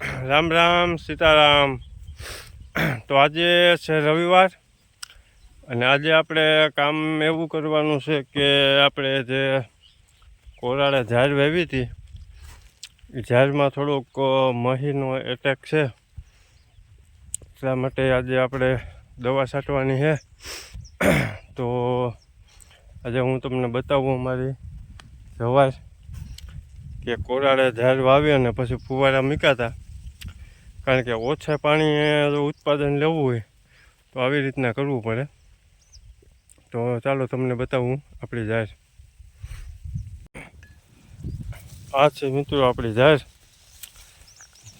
રામ રામ, સીતારામ. તો આજે છે રવિવાર અને આજે આપણે કામ એવું કરવાનું છે કે આપણે જે કોરાળે ઝાડ વહેવી હતી, એ ઝાડમાં થોડુંક મહીનો એટેક છે. એટલા માટે આજે આપણે દવા છાંટવાની છે. તો આજે હું તમને બતાવું અમારી જવાર કે કોરાળે ઝાડ વાવી અને પછી ફુવારા મૂક્યા કારણ કે ઓછા પાણી જો ઉત્પાદન લેવું હોય, તો આવી રીતના કરવું પડે. તો ચાલો તમને બતાવું આપણી જાહેર. આ છે મિત્રો આપણી જાહેર.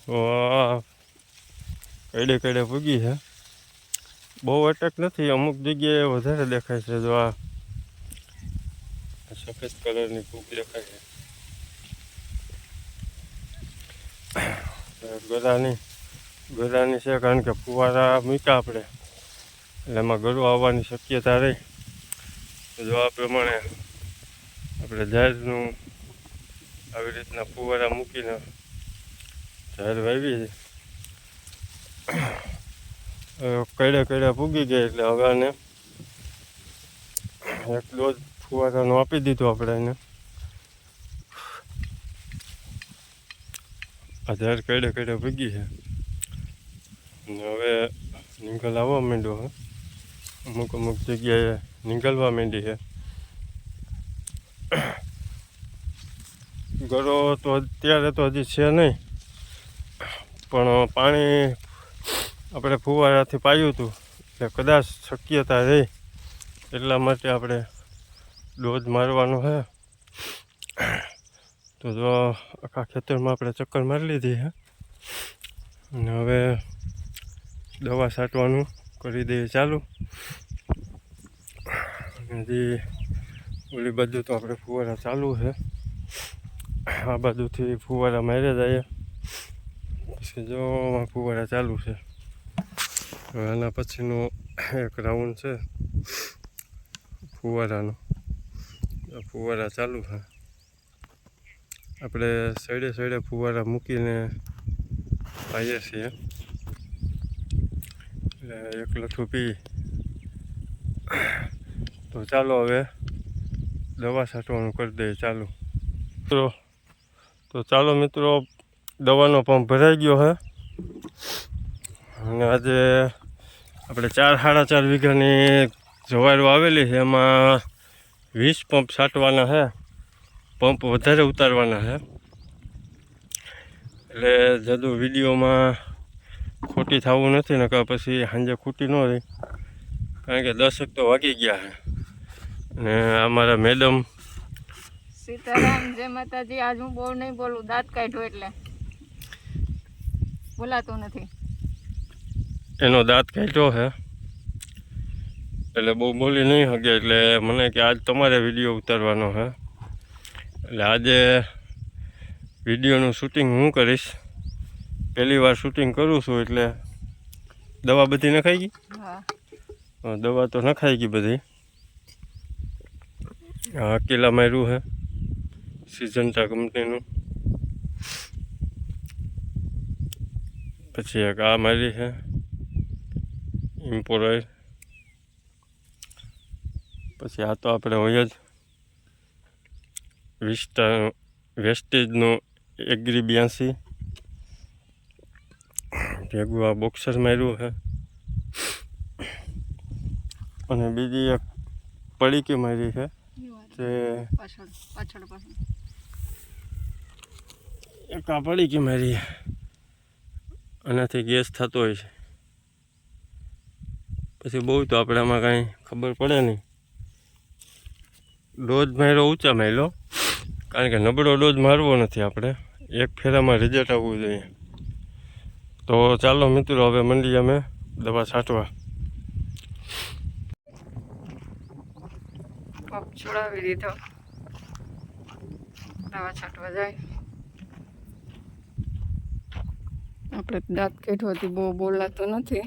તો આ કઈડે કડે પૂગી છે. બહુ અટક નથી, અમુક જગ્યાએ વધારે દેખાય છે જો આ સફેદ કલરની ફૂગ દેખાય છે. ગરાની ગરાની છે, કારણ કે ફુવારા મૂક્યા આપણે. એટલે એમાં ગરો આવવાની શક્યતા રહી. જો આ પ્રમાણે આપણે ઝાડનું આવી રીતના ફુવારા મૂકીને ઝાડ વાવી કઈડે કઈડે પૂગી ગયા એટલે હવે આને એક ડોઝ ફુવારાનો આપી દીધો આપણે એને. આ ઝાડ કઈડે કઈડે ભૂગી છે. હવે નીકળ આવવા માંડ્યો હે. અમુક અમુક જગ્યાએ નીકળવા માંડી છે ગરો તો અત્યારે તો હજી છે નહીં. પણ પાણી આપણે ફુવારાથી પાયું હતું. એટલે કદાચ શક્યતા રહી એટલા માટે આપણે ડોઝ મારવાનો છે તો જો આખા ખેતરમાં આપણે ચક્કર મારી લીધી છે અને હવે દવા છાંટવાનું કરી દઈએ. ચાલુ. હજી ઓલી બાજુ તો આપણે ફુવારા ચાલુ છે. આ બાજુથી ફુવારા માર્યા જાય. પછી જો ફુવારા ચાલુ છે. હવે આના પછીનો એક રાઉન્ડ છે. ફુવારાનો. ફુવારા ચાલુ છે. આપણે સાઈડે સાઈડે ફુવારા મૂકીને આવીએ છીએ. એટલે એક લઠ્ઠું પી. તો ચાલો હવે દવા છાંટવાનું કરી દઈએ, ચાલુ. મિત્રો, તો ચાલો મિત્રો, દવાનો પંપ ભરાઈ ગયો છે અને આજે આપણે ચાર, સાડા ચાર વીઘાની જવારો આવેલી છે. એમાં વીસ પંપ છાંટવાના છે પંપ વધારે ઉતારવાના છે એટલે જદુ વિડીયોમાં ખોટી થવું નથી ને પછી સાંજે ખૂટી ન રહી. કારણ કે દસક તો વાગી ગયા છે. અને અમારા મેડમ. સીતારામ જય માતાજી. આજ હું બહુ નહીં બોલું દાંત કાઢ્યો એટલે. બોલાતું નથી. એનો દાંત કાઢ્યો છે. એટલે બહુ બોલી નહીં શકે એટલે મને કે આજ તમારે વીડિયો ઉતારવાનો છે. એટલે આજે વિડીયોનું શૂટિંગ હું કરીશ. પહેલી વાર શૂટિંગ કરું છું એટલે દવા બધી નખાઈ ગઈ? હા. હા, દવા તો નખાઈ ગઈ બધી. હા કેલા માર્યું છે સિઝન્ટા કંપનીનું. પછી એક આ મારી છે ઇમ્પોરાઇડ પછી આ તો આપણે હોય જ વિસ્ટા વેસ્ટેજનું એગ્રી બ્યાસી. ભેગું આ બોક્સર માર્યું છે. અને બીજી એક પડીકી મારી છે તે એક આ પડીકી મારી આનાથી ગેસ થતો હોય છે. પછી બહુ તો આપણે આમાં કાંઈ ખબર પડે નહીં. ડોઝ માર્યો, ઊંચા માર્યો. કારણ કે નબળો ડોઝ મારવો નથી આપણે. એક ફેરામાં રિઝલ્ટ આવવું જોઈએ. તો ચાલો મિત્રો હવે મંડી અમે દવા છાંટવા. પગ છોડાવી દીધો. દવા છાંટવા જાય. આપણે દાંત કાઢવાથી બહુ બોલાતો નથી.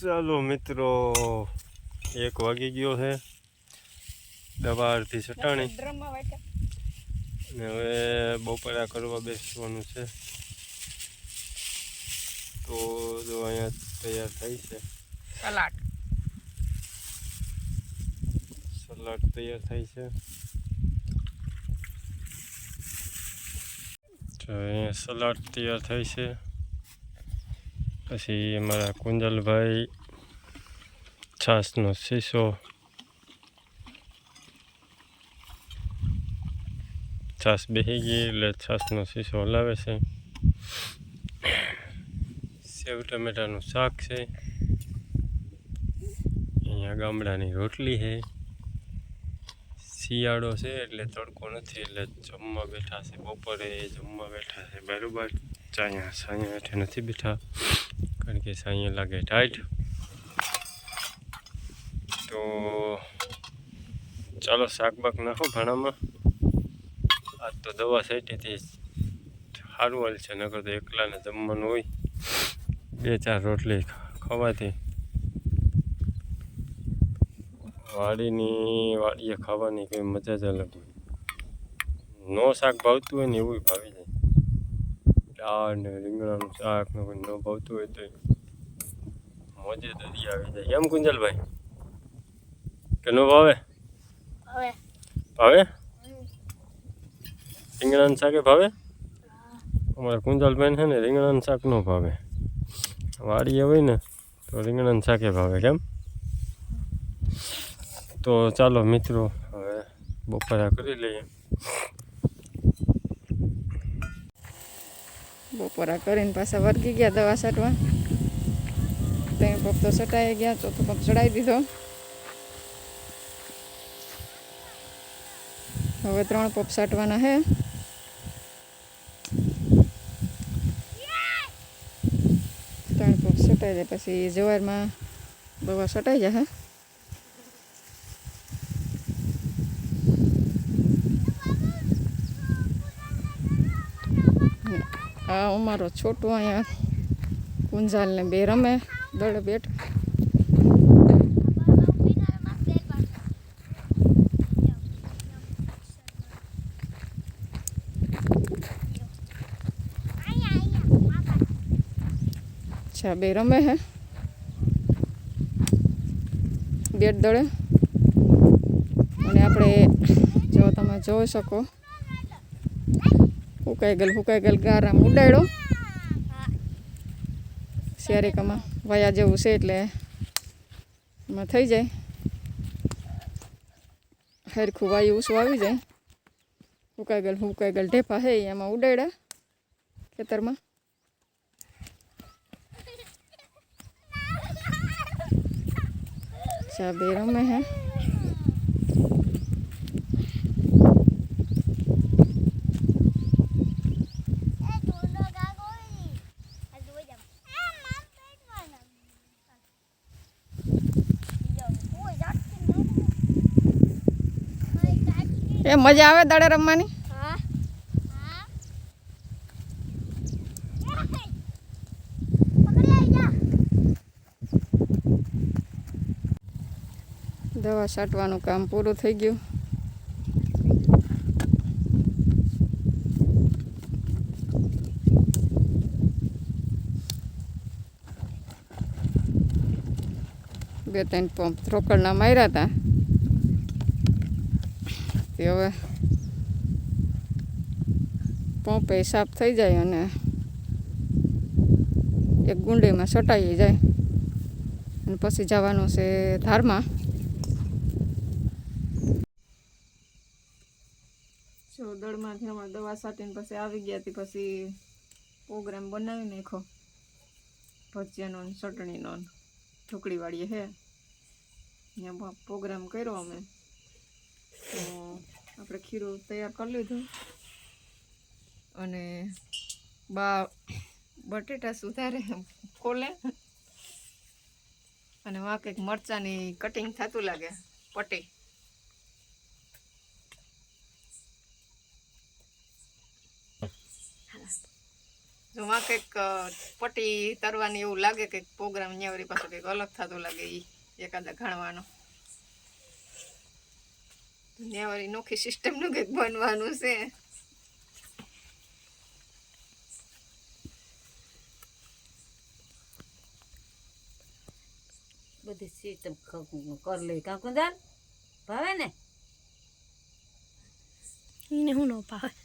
ચાલો મિત્રો એક વાગી ગયો છે. દવારથી ચટાણી. ને અને હવે બપોરા કરવા બેસવાનું છે. તો જો અહીંયા તૈયાર થઈ છે. સલાડ. સલાડ તૈયાર થાય છે. તો અહીંયા સલાડ તૈયાર થાય છે. પછી અમારા કુંજલભાઈ છાશનો શીશો છાશ બેસી ગઈ એટલે છાશનો શીશો હલાવે છે. સેવ ટમેટાનું શાક છે. અહીંયા ગામડાની રોટલી છે. શિયાળો છે એટલે તડકો નથી એટલે જમવા બેઠા છે બપોરે, જમવા બેઠા છે બરાબર. ચાયા સાયા હેઠે નથી બેઠા, કારણ કે સાંયે લાગે ટાઈટ તો ચાલો શાકબાક નાખો ભાણામાં. આજ તો દવા સાઈટેથી સારું હાલ છે, નકર તો એકલાને જમવાનું હોય. બે ચાર રોટલી ખવાથી વાડીની વાડીએ ખાવાની કંઈ મજા જ અલગ હોય. નો શાક ભાવતું હોય ને એવું ભાવી જાય દાળ ને રીંગણાનું શાક ને કોઈ ન ભાવતું હોય તો મોજે દરી આવી જાય. એમ કુંજલભાઈ? કે ન ભાવે? ભાવે. રીંગણાનું શાકે ભાવે? અમારા કુંજલભાઈ છે ને રીંગણાનું શાક ન ભાવે. વાડીએ હોય ને તો રીંગણાનું શાકે ભાવે કેમ? તો ચાલો મિત્રો હવે બપોરા કરી લઈએ. બપોરા કરીને પાછા વર્ગી ગયા દવા છાંટવા. ત્રણ પગ તો સટાઈ ગયા, ચોથો પગ ચડાવી દીધો. હવે ત્રણ પગ છાંટવાના હે. ત્રણ પગ સટાઈ જાય પછી જવારમાં દવા છટાઈ જશે આ અમારો છોટો અહીંયા કુંજાલને બે રમે દળ બેઠ. અચ્છા, બે રમે હે. બેટ દળે અને આપણે જો તમે જોઈ શકો હુકાઈ ગયેલ હુકાઈ ગયેલ ગારામ ઉડાડ્યો. શેરિકામાં વયા જેવું છે એટલે એમાં થઈ જાય. હરખું વાયુ ઊંચું આવી જાય. હુકાઈ ગયેલ હુકાઈ ગયેલ ઢેફા હે ઈ એમાં ઉડાડ્યા ખેતરમાં. ચા બે રમે હે. એ મજા આવે દડે રમવાની? દવા છાંટવાનું કામ પૂરું થઈ ગયું. બે ત્રણ પંપ રોકડના માર્યા હતા. તે હવે પંપે સાફ થઈ જાય અને એક ગુંડીમાં સટાઈ જાય. અને પછી જવાનું છે ધારમાં. જો દળમાંથી અમારે દવા છાંટીને પછી આવી ગયા હતી પછી પ્રોગ્રામ બનાવી નાખો ભજીયાનો ચટણીનો ઢોકળીવાળીએ હે. પ્રોગ્રામ કર્યો અમે. તો આપણે ખીરું તૈયાર કરી લીધું. અને બા બટેટા સુધારે ખોલે. અને વા કંઈક મરચાની કટિંગ થતું લાગે પટ્ટી જો માં કંઈક પટી તરવાની એવું લાગે કંઈક પ્રોગ્રામ ન્યાવરી પાછો કંઈક અલગ થતો લાગે એ એકાદા ઘણવાનો. ન્યા વળી નોખી સિસ્ટમનું કંઈક બનવાનું છે. બધી સિસ્ટમ કરી લઈ કાંકુંદાન ભાવે ને? એને હું ન ભાવે.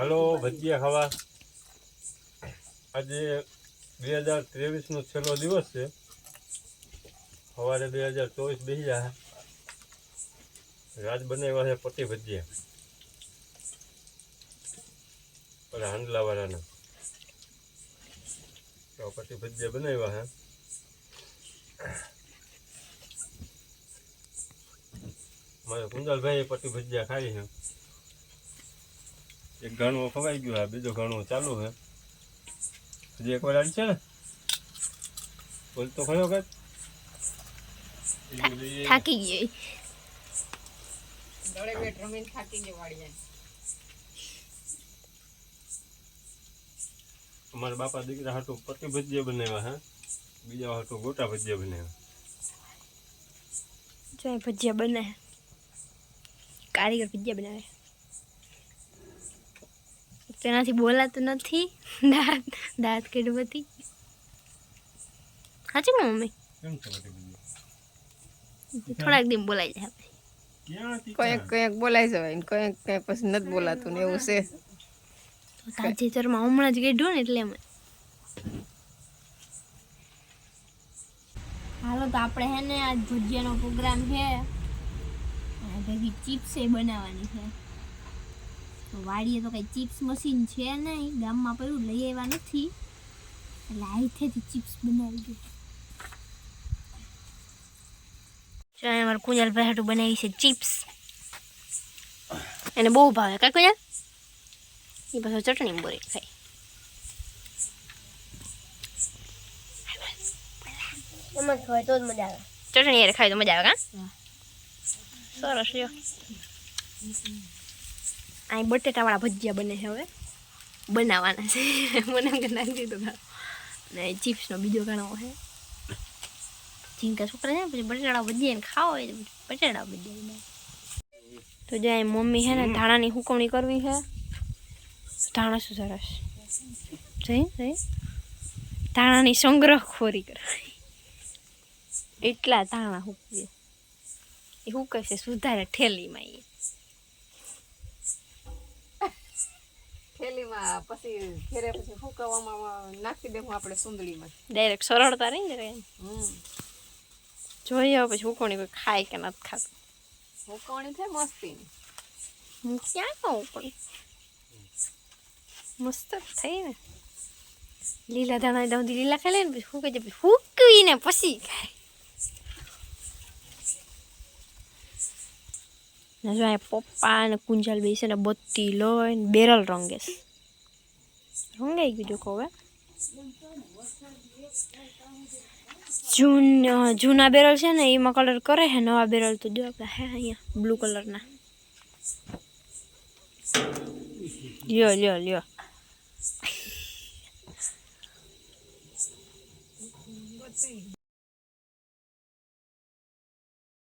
હલો ભજીયા ખાવા આજે બે હજાર ત્રેવીસનો છેલ્લો દિવસ છે. સવારે બે હજાર ચોવીસ બેસી જાય રાજ બનાવ્યા છે પટ્ટી ભજીયા પેલા હાંડલાવાળાના. તો પટી ભજીયા બનાવ્યા છે. મારે કુંદલભાઈ પટી ભજીયા ખાઈ છે. એક ઘણું ખવાઈ ગયું છે બીજો ઘણું ચાલુ છે. હજી એક વાર આડી છે ને? બોલ તો ખરો કર થાકી ગઈ. દોડે બેટ રમીને થાકી ગઈ વાળી જાય અમારા બાપા દીકરા હાટું પતિ ભજીયા બનાવ્યા હે? બીજા હાટું ગોટા ભજીયા બનાવ્યા. જો અહીં ભજીયા બને કારીગર ભજીયા બનાવે. તેનાથી બોલાતું નથી. દાંત દાંત કેડવતી સાચી ને મમ્મી? થોડાક દિન બોલાઈ જાય કંઈક કંઈક બોલાઈ જવાય ને કંઈક કંઈક પછી નથી બોલાતું ને એવું છે. તાજેતરમાં હમણાં જ કાઢ્યું ને એટલે એમ હાલો તો આપણે હે ને આજ ભજીયાનો પ્રોગ્રામ છે. ભેગી ચિપ્સ એ બનાવવાની છે. વાડીએ તો કઈ ચિપ્સ મશીન છે નહીં ગામમાં પડ્યું લઈ આવ્યા નથી. એટલે આઈથેથી ચિપ્સ બનાવી દે ચાલ અમારે હાટું બનાવી છે ચિપ્સ. એને બહુ ભાવે. કા કુંજલ? એ પાછો ચટણી બોરી ખાય. ચટણી ખાય તો મજા આવે કા? સરસ લ્યો. અહીં બટેટાવાળા ભજીયા બને છે હવે. બનાવવાના છે. મને એમ નાખી દીધું ને ચિપ્સનો બીજો ઘણો છે. ઝીંકા છોકરા છે પછી બટેટા ભજીયા ખાવા હોય બટેટા ભજીયા તો જે અહીં મમ્મી છે ને ધાણાની હુકવણી કરવી છે. ધાણા શું સરસ? જઈ જઈ ધાણાની સંગ્રહખોરી કરવી. એટલા ધાણા હુકવીએ એ શું કહેશે સુધારે ઠેલીમાં એ થેલીમાં પછી ઘેરે પછી ફૂંકવામાં નાખી દેવું આપણે સુંદડીમાં ડાયરેક્ટ સરળતા નહીં હમ. જોઈએ પછી હુકવણી કોઈ ખાય કે નથી ખાતું. હુકવણી થાય મસ્તીની હું ક્યાં ખાઉં પણ મસ્ત થઈ ને. લીલા ધાણા દઉં લીલા ખાઈ લે ને પછી જાય. પછી હુકવીને પછી ખાય. ને જો અહીંયા પપ્પા અને કુંજલ બેસે ને બત્તી લઈને બેરલ રંગે રંગાઈ ગયું જો કહું હવે. જૂન જૂના બેરલ છે ને, એમાં કલર કરે છે, નવા બેરલ તો જો આપણે હે અહીંયા બ્લુ કલરના લ્યો લ્યો લ્યો.